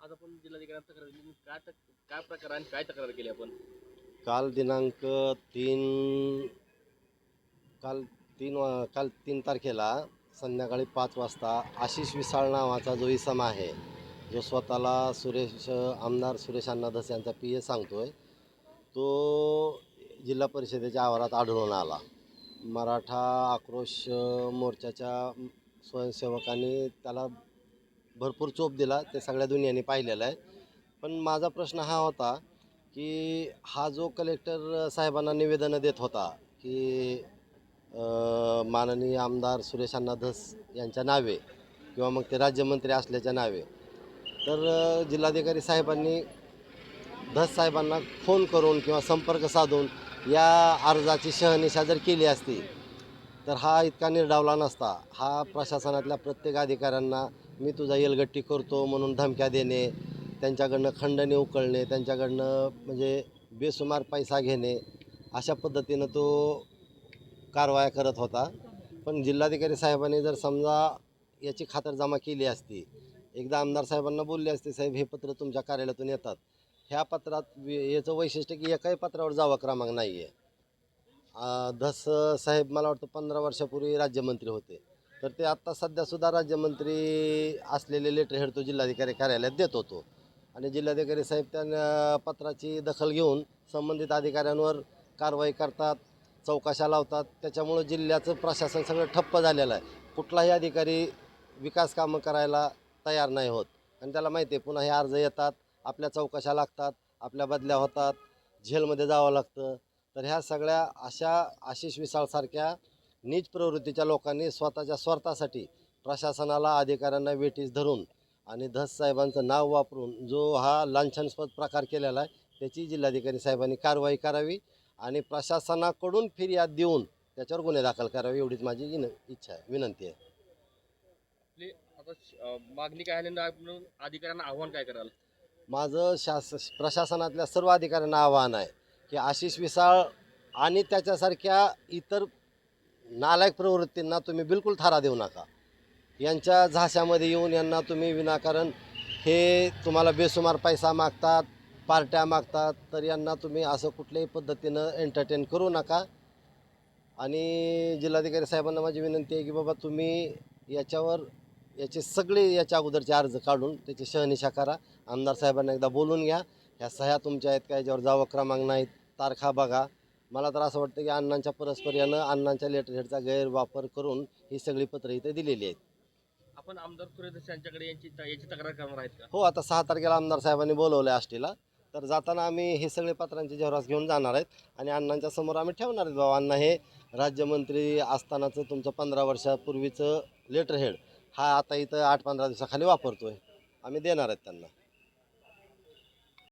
आज आपण जिल्हाधिकाऱ्यांना तक्रार दिली काय तक- काय प्रकार आणि काय तक्रार केली आपण? काल दिनांक तीन काल तीन वा- काल तीन तारखेला संध्याकाळी पाच वाजता आशिष विसाळ नावाचा जो इसम आहे जो स्वतःला सुरेश आमदार सुरेश अण्णा धस यांचा पी ए सांगतोय तो जिल्हा परिषदेच्या आवारात आढळून आला. मराठा आक्रोश मोर्चाच्या स्वयंसेवकांनी त्याला भरपूर चोप दिला ते सगळ्या दुनियाने पाहिलेलं आहे. पण माझा प्रश्न हा होता की हा जो कलेक्टर साहेबांना निवेदनं देत होता की माननीय आमदार सुरेश अण्णा धस यांच्या नावे किंवा मग ते राज्यमंत्री असल्याच्या नावे तर जिल्हाधिकारी साहेबांनी धस साहेबांना फोन करून किंवा संपर्क साधून या अर्जाची शहनिशा जर केली असती तर हा इतका निर्डावला नसता. हा प्रशासनातल्या प्रत्येक अधिकाऱ्यांना मी तुझा येलगट्टी करतो म्हणून धमक्या देणे त्यांच्याकडनं खंडणी उकळणे त्यांच्याकडनं म्हणजे बेसुमार पैसा घेणे अशा पद्धतीनं तो कारवाया करत होता. पण जिल्हाधिकारी साहेबांनी जर समजा याची खातरजमा केली असती एकदा आमदार साहेबांना बोलले असते साहेब हे पत्र तुमच्या कार्यालयातून येतात. ह्या पत्रात याचं वैशिष्ट्य की एकाही पत्रावर जावा क्रमांक नाही आहे धस साहेब मला वाटतं पंधरा वर्षापूर्वी राज्यमंत्री होते. तर ते आत्ता सध्यासुद्धा राज्यमंत्री असलेले लेटर हेड तो जिल्हाधिकारी कार्यालयात देत होतो. आणि जिल्हाधिकारी साहेब त्या पत्राची दखल घेऊन संबंधित अधिकाऱ्यांवर कारवाई करतात चौकशा लावतात. त्याच्यामुळं जिल्ह्याचं प्रशासन सगळं ठप्प झालेलं आहे. कुठलाही अधिकारी विकास कामं करायला तयार नाही होत. आणि त्याला माहिती आहे पुन्हा हे अर्ज येतात आपल्या चौकशा लागतात आपल्या बदल्या होतात झेलमध्ये जावं लागतं. तर ह्या सगळ्या अशा आशिष विसाळसारख्या नीच प्रवृत्तीच्या लोकांनी स्वतःच्या स्वार्थासाठी प्रशासनाला अधिकाऱ्यांना वेठीस धरून आणि धस साहेबांचं नाव वापरून जो हा लांछनस्पद प्रकार केलेला आहे त्याची जिल्हाधिकारी साहेबांनी कारवाई करावी आणि प्रशासनाकडून फिर्याद देऊन त्याच्यावर गुन्हे दाखल करावे एवढीच माझी विन इच्छा आहे विनंती आहे. आपली आता मागणी काय अधिकाऱ्यांना आव्हान काय कराल? माझं शास प्रशासनातल्या सर्व अधिकाऱ्यांना आवाहन आहे की आशिष विसाळ आणि त्याच्यासारख्या इतर नालायक प्रवृत्तींना तुम्ही बिलकुल थारा देऊ नका. यांच्या झाशामध्ये येऊन यांना तुम्ही विनाकारण हे तुम्हाला बेसुमार पैसा मागतात पार्ट्या मागतात तर यांना तुम्ही असं कुठल्याही पद्धतीनं एंटरटेन करू नका. आणि जिल्हाधिकारी साहेबांना माझी विनंती आहे की बाबा तुम्ही याच्यावर याचे सगळे याच्या अगोदरचे अर्ज काढून त्याची शहनिशा करा. आमदार साहेबांना एकदा बोलून घ्या. ह्या सह्या तुमच्या आहेत का? याच्यावर जावं क्रमांक नाहीत. तारखा बघा. मला तर असं वाटतं की अण्णांच्या परस्पर यानं अण्णांच्या लेटर हेडचा गैरवापर करून ही सगळी पत्रं इथे दिलेली आहेत. आपण आमदार सुरेश यांच्याकडे यांची याची तक्रार करणार आहेत का? हो आता सहा तारखेला आमदार साहेबांनी बोलवलं आहे आष्टीला. तर जाताना आम्ही हे सगळे पत्रांचे जेवरास घेऊन जाणार आहेत आणि अण्णांच्या समोर आम्ही ठेवणार आहेत. बाबा अण्णा हे राज्यमंत्री असतानाचं तुमचं पंधरा वर्षापूर्वीचं लेटर हेड हा आता इथं आठ पंधरा दिवसाखाली वापरतोय. आम्ही देणार आहेत त्यांना.